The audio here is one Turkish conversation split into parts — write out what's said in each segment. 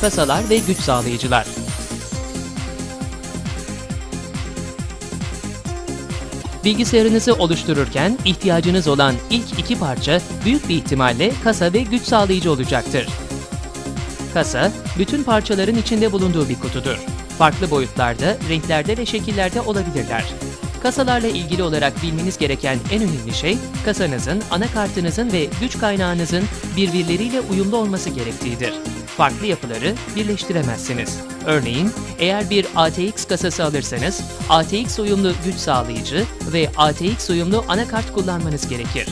kasalar ve güç sağlayıcılar. Bilgisayarınızı oluştururken ihtiyacınız olan ilk iki parça büyük bir ihtimalle kasa ve güç sağlayıcı olacaktır. Kasa, bütün parçaların içinde bulunduğu bir kutudur. Farklı boyutlarda, renklerde ve şekillerde olabilirler. Kasalarla ilgili olarak bilmeniz gereken en önemli şey, kasanızın, anakartınızın ve güç kaynağınızın birbirleriyle uyumlu olması gerektiğidir. Farklı yapıları birleştiremezsiniz. Örneğin, eğer bir ATX kasası alırsanız, ATX uyumlu güç sağlayıcı ve ATX uyumlu anakart kullanmanız gerekir.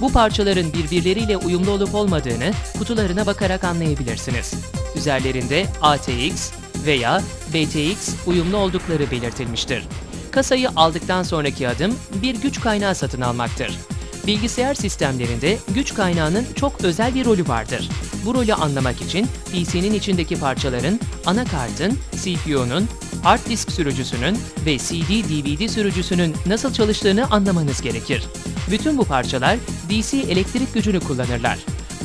Bu parçaların birbirleriyle uyumlu olup olmadığını kutularına bakarak anlayabilirsiniz. Üzerlerinde ATX veya BTX uyumlu oldukları belirtilmiştir. Kasayı aldıktan sonraki adım bir güç kaynağı satın almaktır. Bilgisayar sistemlerinde güç kaynağının çok özel bir rolü vardır. Bu rolü anlamak için PC'nin içindeki parçaların, anakartın, CPU'nun, hard disk sürücüsünün ve CD-DVD sürücüsünün nasıl çalıştığını anlamanız gerekir. Bütün bu parçalar DC elektrik gücünü kullanırlar.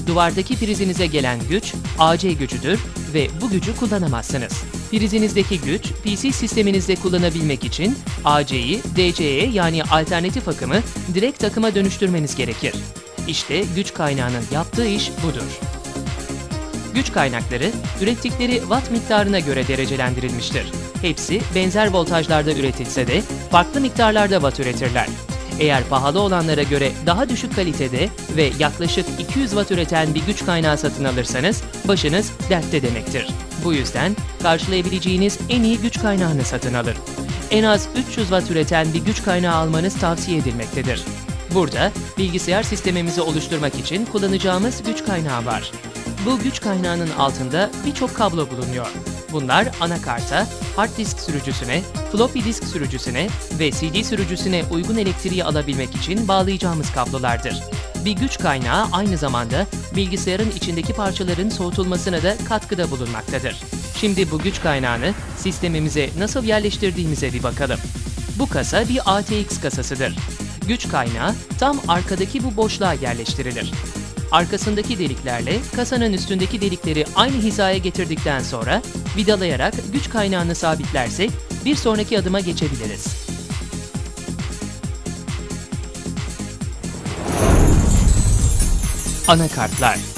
Duvardaki prizinize gelen güç AC gücüdür ve bu gücü kullanamazsınız. Prizinizdeki güç PC sisteminizde kullanabilmek için AC'yi DC'ye yani alternatif akımı direkt akıma dönüştürmeniz gerekir. İşte güç kaynağının yaptığı iş budur. Güç kaynakları ürettikleri watt miktarına göre derecelendirilmiştir. Hepsi benzer voltajlarda üretilse de farklı miktarlarda watt üretirler. Eğer pahalı olanlara göre daha düşük kalitede ve yaklaşık 200 watt üreten bir güç kaynağı satın alırsanız başınız dertte demektir. Bu yüzden karşılayabileceğiniz en iyi güç kaynağını satın alın. En az 300 watt üreten bir güç kaynağı almanız tavsiye edilmektedir. Burada bilgisayar sistemimizi oluşturmak için kullanacağımız güç kaynağı var. Bu güç kaynağının altında birçok kablo bulunuyor. Bunlar anakarta, hard disk sürücüsüne, floppy disk sürücüsüne ve CD sürücüsüne uygun elektriği alabilmek için bağlayacağımız kablolardır. Bir güç kaynağı aynı zamanda bilgisayarın içindeki parçaların soğutulmasına da katkıda bulunmaktadır. Şimdi bu güç kaynağını sistemimize nasıl yerleştirdiğimize bir bakalım. Bu kasa bir ATX kasasıdır. Güç kaynağı tam arkadaki bu boşluğa yerleştirilir. Arkasındaki deliklerle kasanın üstündeki delikleri aynı hizaya getirdikten sonra vidalayarak güç kaynağını sabitlersek bir sonraki adıma geçebiliriz. Anakartlar